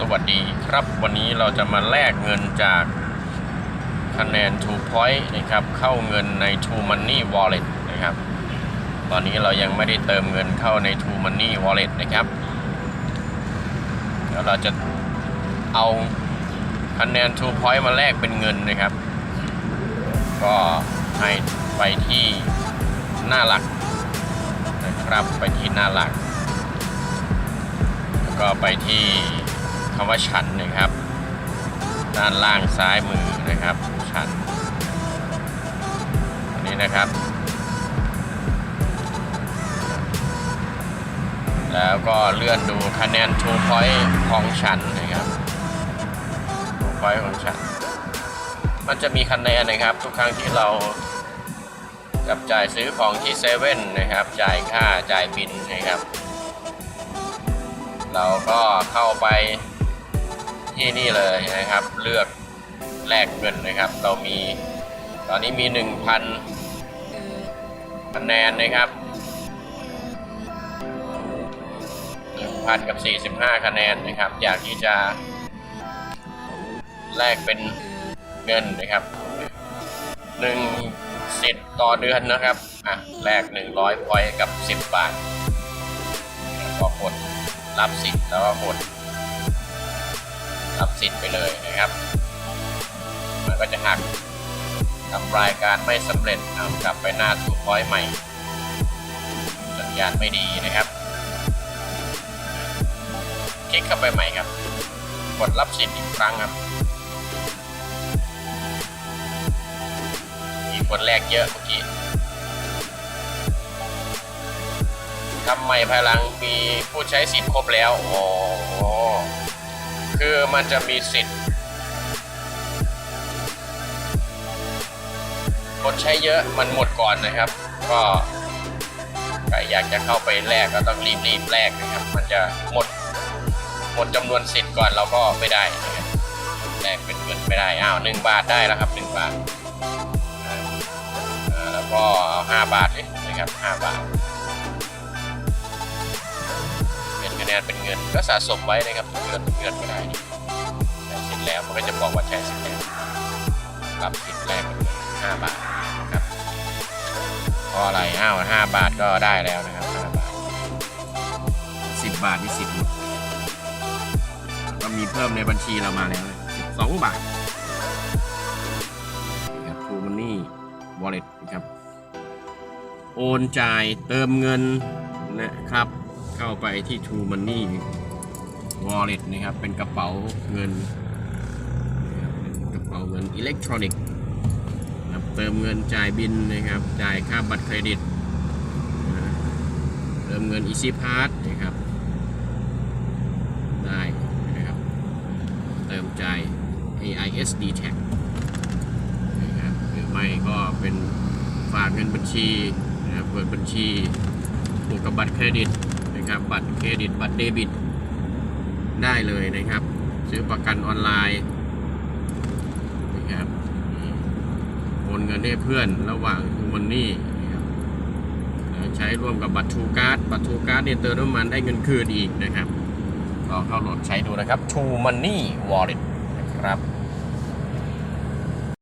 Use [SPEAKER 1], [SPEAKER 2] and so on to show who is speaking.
[SPEAKER 1] สวัสดีครับวันนี้เราจะมาแลกเงินจากคะแนน True Point นะครับ เข้าเงินใน True Money Wallet นะครับ ตอนนี้เรายังไม่ได้เติมเงินเข้าใน True Money Wallet นะครับแล้วเราจะเอาคะแนน True Point มาแลกเป็นเงินนะครับ ก็ให้ไปที่หน้าหลักนะครับไปที่หน้าหลักแล้วก็ไปที่ คำว่าฉันนะครับ ด้านล่างซ้ายมือนะครับ ฉันอันนี้นะครับ แล้วก็เลื่อนดูคะแนน True Point ของฉันนะครับ True Point ของฉัน มันจะมีคะแนนนะครับ ทุกครั้งที่เราจับจ่ายซื้อของที่เซเว่นนะครับ จ่ายค่าจ่ายบินนะครับ เราก็เข้าไป ที่นี่เลยนะครับ เลือกแลกเงินนะครับ เรามีตอนนี้มี 1,000คะแนนนะครับ1,000กับ 45 คะแนนนะครับ อยากที่จะ แลกเป็นเงินนะครับ 1 สิทธิ์ต่อเดือนนะครับอะแลก 100พอยต์กับ 10 บาทก็กดรับสิทธิ์แล้วก็กด รับสิทธิ์ไปเลยนะครับ มันก็จะหักทำรายการไม่สำเร็จเอากลับไปหน้าถูกพอยต์ใหม่ สัญญาณไม่ดีนะครับ คลิกเข้าไปใหม่ครับ กดรับสิทธิ์อีกครั้งครับมีคนแรกเยอะเมื่อกี้ทำไมภายหลังมีผู้ใช้สิทธิ์ครบแล้ว โอ้ คือมันจะมีสิทธิ์คนใช้เยอะมันหมดก่อนนะครับ ก็ใครอยากจะเข้าไปแลกก็ต้องรีบรีบๆแลกนะครับ มันจะหมดหมดจำนวนสิทธิ์ก่อนเราก็ไม่ได้นะครับแลกเป็นเงินไม่ได้อ้าวหนึ่งบาทได้แล้วครับหนึ่งบาทแล้วก็เอาห้าบาทเลยนะครับห้าบาท คะแนนเป็นเงินก็สะสมไว้นะครับทุกเดือนทุกเดือนก็ได้นี่ใช้สิทธิ์แล้วมันก็จะบอกว่าใช้สิทธิ์แล้วรับสิทธิ์แรกเป็นห้าบาทนะครับพราะอะไรอ้าวห้าบาทก็ได้แล้วนะครับห้าบาทสิบบาทนี่สิบหมดก็มีเพิ่มในบัญชีเรามาแล้วสิบสองบาทครับ True Money Wallet นะครับ โอนจ่ายเติมเงินนะครับ เข้าไปที่ True Money Wallet นะครับ เป็นกระเป๋าเงินกระเป๋าเงินอิเล็กทรอนิกส์นะเติมเงินจ่ายบินนะครับ จ่ายค่าบัตรเครดิต เติมเงิน Easy Pass นะครับ ได้นะครับ เติมจ่าย AISD Tag นะครับหรือไม่ก็เป็นฝากเงินบัญชีนะเปิดบัญชีผูกกับบัตรเครดิต นะครับ บัตรเครดิตบัตรเดบิต ได้เลยนะครับ ซื้อประกันออนไลน์นะครับโอนเงินให้เพื่อนระหว่างทูมันนี่นะครับใช้ร่วมกับบัตรทูการ์ดบัตรทูการ์ดเนี่ยเติมน้ำมันได้เงินคืนอีกนะครับ ก็เข้าโหลดใช้ดูนะครับ True Money Wallet นะครับ